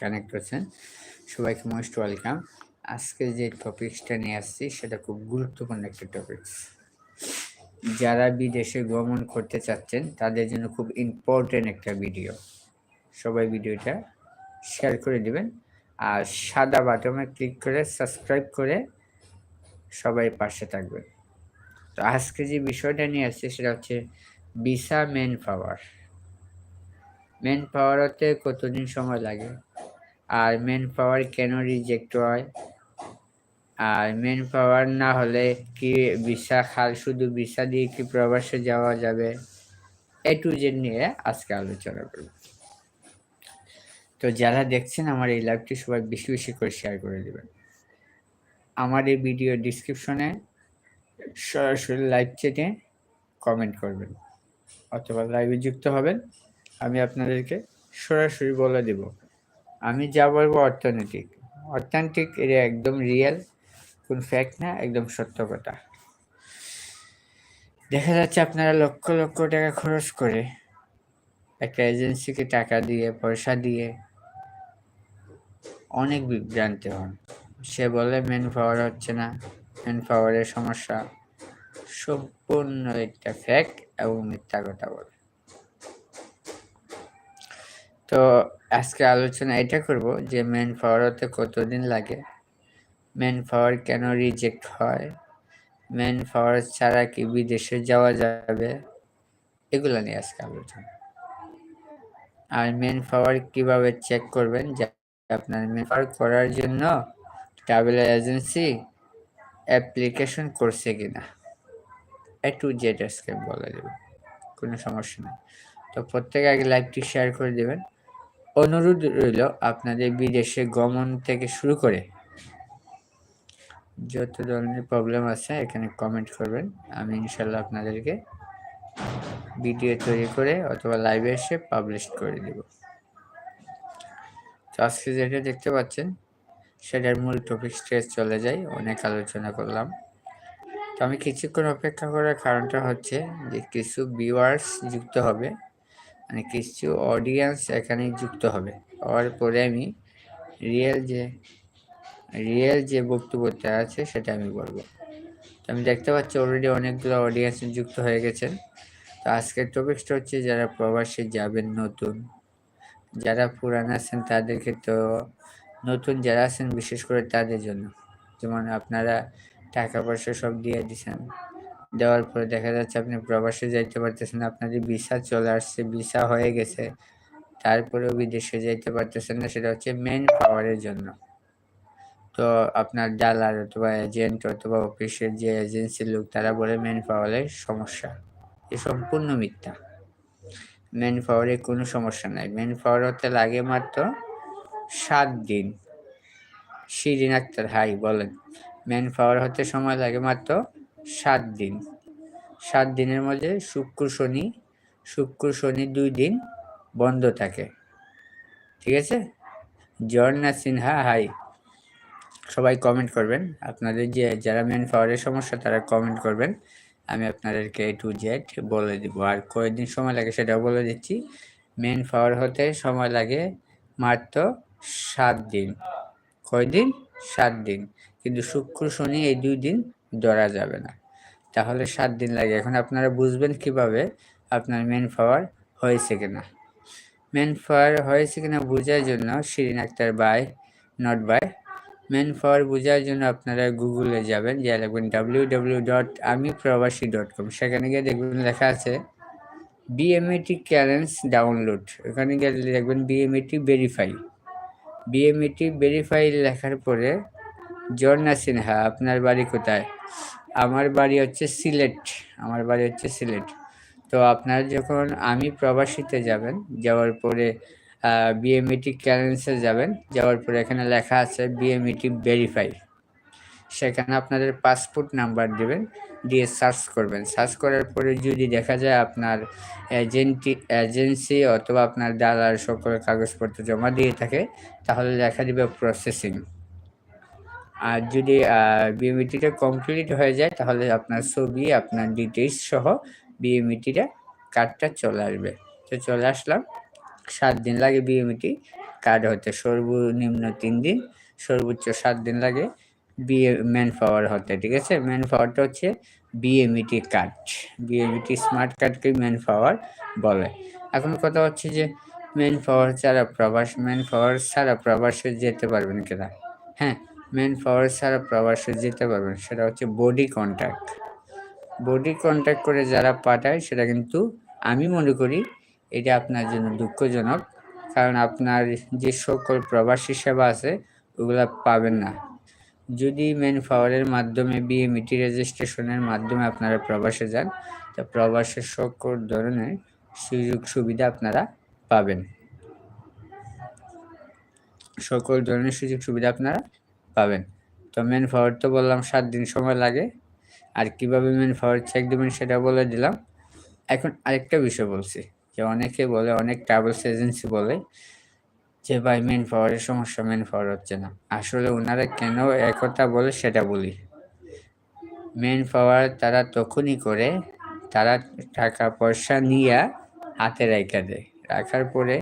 Connect করছেন সবাইকে most welcome আজকে যে টপিক্সটা নিয়ে আসছি, সেটা খুব গুরুত্বপূর্ণ একটা টপিক্স যারা বিদেশে গমন করতে চাচ্ছেন, তাদের জন্য খুব ইম্পর্টেন্ট একটা ভিডিও সবাই ভিডিওটা শেয়ার করে দিবেন। আর সাদা বাটনে ক্লিক করে সাবস্ক্রাইব করে সবাই পাশে থাকবেন। তো আজকে যে বিষয়টা নিয়ে আসছে, সেটা হচ্ছে visa manpower manpower হতে কতদিন সময় লাগে? আর মেন পাওয়ার কেন রিজেক্ট হয়? আর মেন পাওয়ার না হলে কি ভিসা খাল, শুধু ভিসা দিয়ে কি প্রবাসে যাওয়া যাবে? এ টু জেড নিয়ে আজকে আলোচনা করব। তো যারা দেখছেন আমার এই লাইভটি সবাই বেশি বেশি করে শেয়ার করে দেবেন। আমার এই ভিডিও ডিসক্রিপশনে সরাসরি লাইভ চেটে কমেন্ট করবেন অথবা লাইভে যুক্ত হবেন। আমি আপনাদেরকে সরাসরি বলে দেব। আমি যা বলব অর্থনৈতিক অর্থনৈতিক এটা একদম রিয়েল কোন ফ্যাক্ট না, একদম সত্য কথা। দেখা যাচ্ছে আপনারা লক্ষ লক্ষ টাকা খরচ করে একটা এজেন্সিকে টাকা দিয়ে, পয়সা দিয়ে অনেক বিভ্রান্ত হন। সে বলে মেন পাওয়ার হচ্ছে না মেন পাওয়ারের সমস্যা। সম্পূর্ণ একটা ফ্যাক্ট এবং মিথ্যা কথা বলে। তো আজকে আলোচনা এটা করব যে মেন পাওয়ার হতে কতদিন লাগে? মেন পাওয়ার কেন রিজেক্ট হয়? মেন পাওয়ার ছাড়া কি বিদেশে যাওয়া যাবে? এগুলো নিয়ে আজকে আলোচনা। আর মেন পাওয়ার কীভাবে চেক করবেন? যে আপনার মেন পাওয়ার করার জন্য ট্রাভেল এজেন্সি অ্যাপ্লিকেশন করছে কিনা? এ টু জেড আজকে বলে দেব। কোনো সমস্যা নেই। তো প্রত্যেকে আগে লাইভটি শেয়ার করে দেবেন। অনুরোধ রইল আপনাদের বিদেশে গমন থেকে শুরু করে যত ধরনের প্রবলেম আছে এখানে কমেন্ট করবেন। আমি ইনশাল্লাহ আপনাদেরকে ভিডিও তৈরি করে অথবা লাইভে এসে পাবলিশ করে দেব। তো আজকে যেটা দেখতে পাচ্ছেন, সেটার মূল টপিক স্টেজ চলে যাই, অনেক আলোচনা করলাম। তো আমি কিছুক্ষণ অপেক্ষা করার কারণটা হচ্ছে যে কিছু ভিউয়ার্স যুক্ত হবে। মানে কিছু অডিয়েন্স এখানে যুক্ত হবে। হওয়ার পরে আমি রিয়েল যে রিয়েল যে বক্তব্যটা আছে সেটা আমি বলব। তো আমি দেখতে পাচ্ছি অলরেডি অনেকগুলো অডিয়েন্স যুক্ত হয়ে গেছেন। তো আজকের টপিকসটা হচ্ছে যারা প্রবাসে যাবেন নতুন, যারা পুরান আছেন তাদেরকে তো নতুন যারা আছেন বিশেষ করে তাদের জন্য। যেমন আপনারা টাকা পয়সা সব দিয়ে দিচ্ছেন দেওয়ার পরে দেখা যাচ্ছে আপনি প্রবাসে যাইতে পারতেছেন আপনার আপনাদের ভিসা চলে আসছে ভিসা হয়ে গেছে। তারপরেও বিদেশে যাইতে পারতেছেন না, সেটা হচ্ছে মেন পাওয়ারের জন্য। তো আপনার ডালার অথবা এজেন্ট অথবা অফিসের যে এজেন্সির লোক, তারা বলে মেন পাওয়ারের সমস্যা। এ সম্পূর্ণ মিথ্যা। মেন পাওয়ারে কোনো সমস্যা নাই। মেন পাওয়ার হতে লাগে মাত্র সাত দিন। শিরিন আক্তার, হাই, বলেন। মেন পাওয়ার হতে সময় লাগে মাত্র সাত দিন। সাত দিনের মধ্যে শুক্র শনি শুক্র শনি দুই দিন বন্ধ থাকে। ঠিক আছে? জর্না সিনহা, হাই। সবাই কমেন্ট করবেন। আপনাদের যে, যারা মেন পাওয়ারের সমস্যা, তারা কমেন্ট করবেন। আমি আপনাদেরকে এ টু জেড বলে দিব। আর কয়েকদিন সময় লাগে, সেটাও বলে দিচ্ছি। মেন পাওয়ার হতে সময় লাগে মাত্র সাত দিন। কয়দিন? সাত দিন। কিন্তু শুক্র, শনি এই দুই দিন ধরা যাবে না। তাহলে সাত দিন লাগে। এখন আপনারা বুঝবেন কীভাবে আপনার মেন পাওয়ার হয়েছে কিনা। মেন পাওয়ার হয়েছে কিনা বোঝার জন্য Shirin Akter bye, not bye manpower বোঝার জন্য আপনারা গুগলে যাবেন। যে লিখবেন ডাব্লিউ ডাব্লিউ ডট আমি প্রবাসী ডট কম সেখানে গিয়ে দেখবেন লেখা আছে বিএমএটি ক্যারেন্স ডাউনলোড এখানে গিয়ে দেখবেন বিএমএটি ভেরিফাই বিএমএটি ভেরিফাই লেখার পরে জর্না সিনহা আপনার বাড়ি কোথায়? আমার বাড়ি হচ্ছে সিলেট, আমার বাড়ি হচ্ছে সিলেট। তো আপনারা যখন আমি প্রবাসীতে যাবেন, যাওয়ার পরে বিএমইটি ক্যারেন্সে যাবেন, যাওয়ার পরে এখানে লেখা আছে বিএমইটি ভেরিফাই সেখানে আপনাদের পাসপোর্ট নাম্বার দেবেন, দিয়ে সার্চ করবেন। সার্চ করার পরে যদি দেখা যায় আপনার এজেন্টি এজেন্সি অথবা আপনার দালার সকল কাগজপত্র জমা দিয়ে থাকে, তাহলে লেখা দেবে প্রসেসিং আর যদি বিএমইটিটা কমপ্লিট হয়ে যায়, তাহলে আপনার ছবি, আপনার ডিটেলস সহ বিএমইটিটা কার্ডটা চলে আসবে। তো চলে আসলাম। সাত দিন লাগে বিএমইটি কার্ড হতে, সর্বনিম্ন তিন দিন, সর্বোচ্চ সাত দিন লাগে বিএ ম্যান পাওয়ার হতে, ঠিক আছে? ম্যান পাওয়ারটা হচ্ছে বিএমইটি কার্ড বিএমইটি স্মার্ট কার্ডকে ম্যান পাওয়ার বলে। এখন কথা হচ্ছে যে ম্যান পাওয়ার ছাড়া প্রবাস ম্যান পাওয়ার ছাড়া প্রবাসে যেতে পারবেন কিনা? হ্যাঁ ম্যান পাওয়ার ছাড়া প্রবাসে যেতে পারবেন, সেটা হচ্ছে বডি কন্ট্যাক্ট বডি কন্ট্যাক্ট করে যারা পাঠায়, সেটা কিন্তু আমি মনে করি এটা আপনার জন্য দুঃখজনক, কারণ আপনার যে সকল প্রবাসী সেবা আছে, ওগুলো পাবেন না। যদি মেন পাওয়ারের মাধ্যমে বিএমইটি রেজিস্ট্রেশনের মাধ্যমে আপনারা প্রবাসে যান, তা প্রবাসের সকল ধরনের সুযোগ সুবিধা আপনারা পাবেন। সকল ধরনের সুযোগ সুবিধা আপনারা পাবেন। তো মেন পাওয়ার তো বললাম সাত দিন সময় লাগে। আর কীভাবে মেন পাওয়ার চেক দেবেন সেটা বলে দিলাম। এখন আরেকটা বিষয় বলছি, যে অনেকে বলে, অনেক ট্রাভেলস এজেন্সি বলে, যে ভাই মেন পাওয়ারের সমস্যা মেন পাওয়ার হচ্ছে না। আসলে ওনারা কেন একথা বলে সেটা বলি। মেন পাওয়ার তারা তখনই করে, তারা টাকা পয়সা নিয়ে হাতে রেখে দেয়। রাখার পরে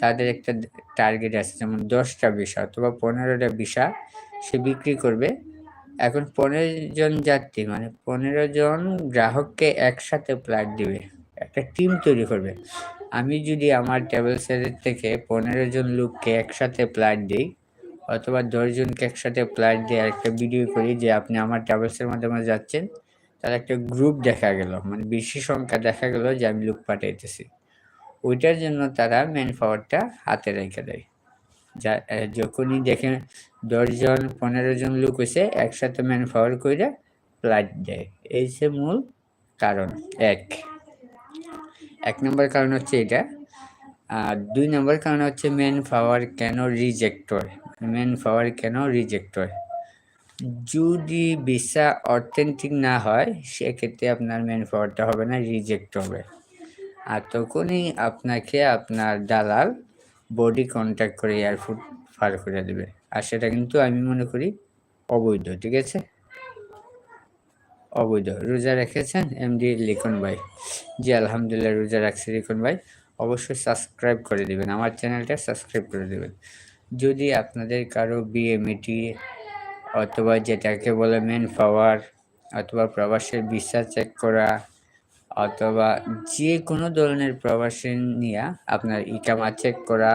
তাদের একটা টার্গেট আছে, যেমন দশটা বিষা অথবা পনেরোটা বিষা সে বিক্রি করবে। এখন পনেরো জন যাত্রী মানে পনেরো জন গ্রাহককে একসাথে প্লাট দিবে। একটা টিম তৈরি করবে। আমি যদি আমার টেবিল সেলের থেকে পনেরো জন লোককে একসাথে প্লাট দিই, অথবা দশজনকে একসাথে প্লাট দিয়ে একটা ভিডিও করি যে আপনি আমার ট্রাভেলসের মাধ্যমে যাচ্ছেন তার একটা গ্রুপ দেখা গেল মানে বেশি সংখ্যা দেখা গেল যে আমি লোক পাঠাইতেছি। ওইটার জন্য তারা ম্যান পাওয়ারটা হাতে রেখে দেয়। যা যখনই দেখে দশজন পনেরো জন লোক হয়েছে একসাথে ম্যান পাওয়ার করে প্লাট দেয়। এই যে মূল কারণ, এক। এক নম্বর কারণ হচ্ছে এটা। আর দুই নম্বর কারণ হচ্ছে মেন পাওয়ার কেন রিজেক্ট হয়? মেন পাওয়ার কেন রিজেক্ট হয়? যদি ভিসা অথেন্টিক না হয়, সেক্ষেত্রে আপনার মেন পাওয়ারটা হবে না রিজেক্ট হবে। আর তখনই আপনাকে আপনার দালাল বডি কন্ট্যাক্ট করে এয়ারফুট পার করে দেবে। আর সেটা কিন্তু আমি মনে করি অবৈধ, ঠিক আছে? অবৈধ। রোজা রেখেছেন এমডি লিখন ভাই। জি, আলহামদুলিল্লাহ, রোজা রাখছি লিখন ভাই। অবশ্যই সাবস্ক্রাইব করে দেবেন, আমার চ্যানেলটা সাবস্ক্রাইব করে দেবেন। যদি আপনাদের কারও বিএমইটি অথবা যেটাকে বলে মেন পাওয়ার অথবা প্রবাসের ভিসা চেক করা অথবা যে কোনো ধরনের প্রবাসী নিয়ে আপনার ইকামা চেক করা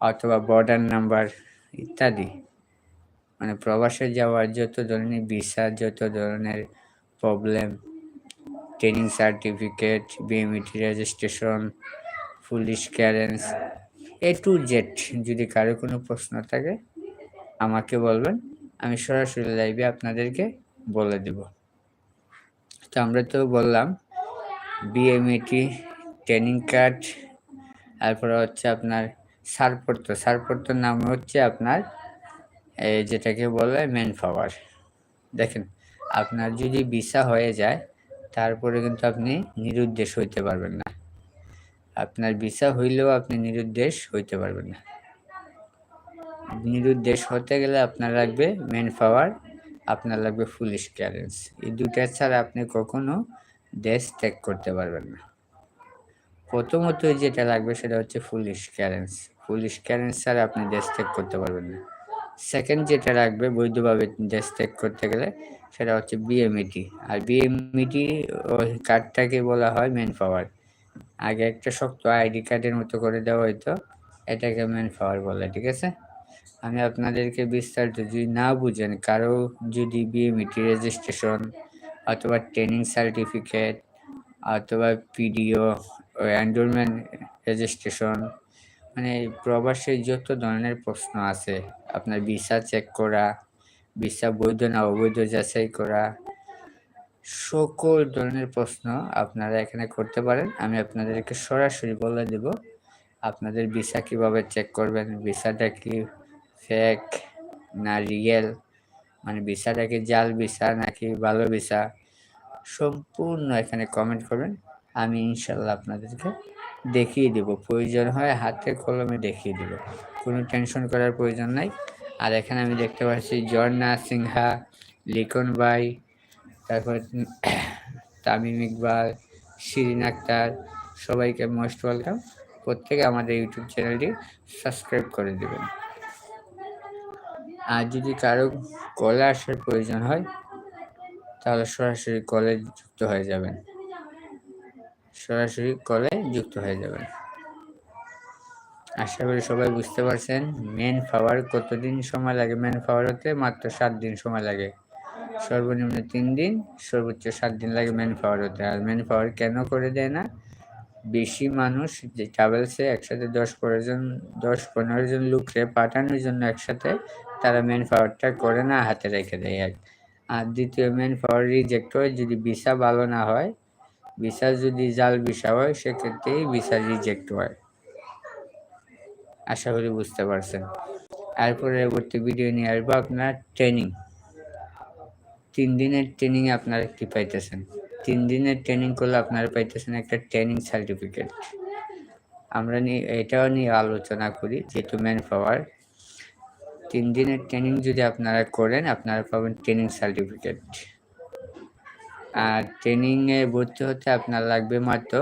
অথবা বর্ডার নাম্বার ইত্যাদি। মানে প্রবাসে যাওয়ার যত ধরনের ভিসা যত ধরনের problem training certificate BMET registration police clearance A to Z যদি কারও কোনো প্রশ্ন থাকে, আমাকে বলবেন, আমি সরাসরি লাইভে আপনাদেরকে বলে দেব। তো আমরা তো বললাম বিএমইটি ট্রেনিং কার্ড তারপরে হচ্ছে আপনার সারপত্র। সারপত্র নাম হচ্ছে আপনার, এই যেটাকে বলে মেন পাওয়ার দেখেন, আপনার যদি ভিসা হয়ে যায়, তারপরে কিন্তু আপনি নিরুদ্দেশ হইতে পারবেন না। আপনার ভিসা হইলেও আপনি নিরুদ্দেশ হইতে পারবেন না। নিরুদ্দেশ হতে গেলে আপনার লাগবে মেন পাওয়ার আপনার লাগবে পুলিশ ক্যারেন্স এই দুটা ছাড়া আপনি কখনো দেশ ত্যাগ করতে পারবেন না। প্রথমত যেটা লাগবে সেটা হচ্ছে পুলিশ ক্যারেন্স পুলিশ ক্যারেন্স ছাড়া আপনি দেশ ত্যাগ করতে পারবেন না। সেকেন্ড যেটা লাগবে বৈধভাবে দেশ ত্যাগ করতে গেলে সেটা হচ্ছে বিএমইটি আর বিএমইটি কার্ডটাকে বলা হয় মেন পাওয়ার আগে একটা শক্ত আইডি কার্ডের মতো করে দেওয়া হয়তো এটাকে মেন পাওয়ার বলে, ঠিক আছে? আমি আপনাদেরকে বিস্তারিত যদি না বুঝেন, কারও যদি বিএমইটি রেজিস্ট্রেশন অথবা ট্রেনিং সার্টিফিকেট অথবা পিডিও এনরোলমেন্ট রেজিস্ট্রেশন মানে প্রবাসে যত ধরনের প্রশ্ন আছে, আপনার ভিসা চেক করা ভিসা বৈধ না অবৈধ যাচাই করা, সকল ধরনের প্রশ্ন আপনারা এখানে করতে পারেন। আমি আপনাদেরকে সরাসরি বলে দেব আপনাদের ভিসা কীভাবে চেক করবেন ভিসাটা কি ফেক না রিয়েল মানে ভিসাটা কি জাল ভিসা নাকি ভালো ভিসা, সম্পূর্ণ এখানে কমেন্ট করবেন। আমি ইনশাল্লাহ আপনাদেরকে দেখিয়ে দেব। প্রয়োজন হয় হাতে কলমে দেখিয়ে দেব। কোনো টেনশন করার প্রয়োজন নাই। আর এখানে আমি দেখতে পাচ্ছি জর্না সিংহা, লিখন ভাই, তারপর তামিম ইকবাল, শিরিন আক্তার, সবাইকে মোস্ট ওয়েলকাম প্রত্যেকে আমাদের ইউটিউব চ্যানেলটি সাবস্ক্রাইব করে দেবেন। আর যদি কারও কলে আসার প্রয়োজন হয়, তাহলে সরাসরি কলে যুক্ত হয়ে যাবেন। সরাসরি কলে যুক্ত হয়ে যাবেন। আশা করি সবাই বুঝতে পারছেন মেন পাওয়ার কতদিন সময় লাগে? মেন পাওয়ার হতে মাত্র সাত দিন সময় লাগে। সর্বনিম্ন তিন দিন, সর্বোচ্চ সাত দিন লাগে মেন পাওয়ার হতে। আর মেন পাওয়ার কেন করে দেয় না? বেশি মানুষ যে ট্রাভেলসে একসাথে দশ পনেরো জন, দশ পনেরো জন লোককে পাঠানোর জন্য একসাথে তারা মেন পাওয়ারটা করে না, হাতে রেখে দেয় এক আর দ্বিতীয় মেন পাওয়ার রিজেক্ট হয়, যদি ভিসা ভালো না হয়, ভিসা যদি জাল ভিসা হয় সেক্ষেত্রেই ভিসা রিজেক্ট হয়। আশা করি বুঝতে পারছেন। আর পরবর্তী ভিডিও নিয়ে আসব আপনার ট্রেনিং তিন দিনের ট্রেনিং আপনারা কি পাইতেছেন? তিন দিনের ট্রেনিং করলে আপনারা পাইতেছেন একটা ট্রেনিং সার্টিফিকেট আমরা নিয়ে, এটাও নিয়ে আলোচনা করি, যেহেতু ম্যান পাওয়ার তিন দিনের ট্রেনিং যদি আপনারা করেন, আপনারা পাবেন ট্রেনিং সার্টিফিকেট আর ট্রেনিংয়ে ভর্তি হতে আপনার লাগবে মাত্র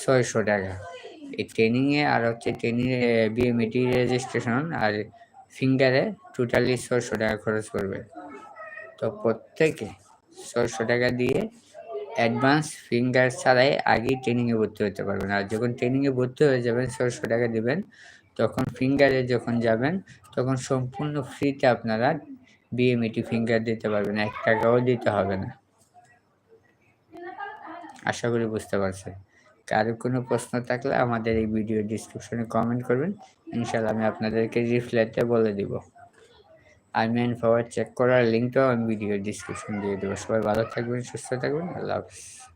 ছয়শো টাকা। এই ট্রেনিংয়ে আর হচ্ছে ট্রেনিংয়ে বিএমইটি রেজিস্ট্রেশন আর ফিঙ্গারে টোটালি ছয়শো টাকা খরচ করবে। তো প্রত্যেকে ছয়শো টাকা দিয়ে অ্যাডভান্স ফিঙ্গার ছাড়াই আগেই ট্রেনিংয়ে ভর্তি হতে পারবেন। আর যখন ট্রেনিংয়ে ভর্তি হয়ে যাবেন, ছয়শো টাকা দেবেন, তখন ফিঙ্গারে যখন যাবেন তখন সম্পূর্ণ ফ্রিতে আপনারা বিএমইটি ফিঙ্গার দিতে পারবেন, এক টাকাও দিতে হবে না। আশা করি বুঝতে পারছেন কারও কোনো প্রশ্ন থাকলে আমাদের এই ভিডিও ডিসক্রিপশনে কমেন্ট করবেন ইনশাল্লাহ আমি আপনাদেরকে রিপ্লাইতে বলে দিব। আর মেন পাওয়ার চেক করার লিঙ্কটাও আমি ভিডিও ডিসক্রিপশন দিয়ে দেবো। সবাই ভালো থাকবেন, সুস্থ থাকবেন, আল্লাহ হাফিজ।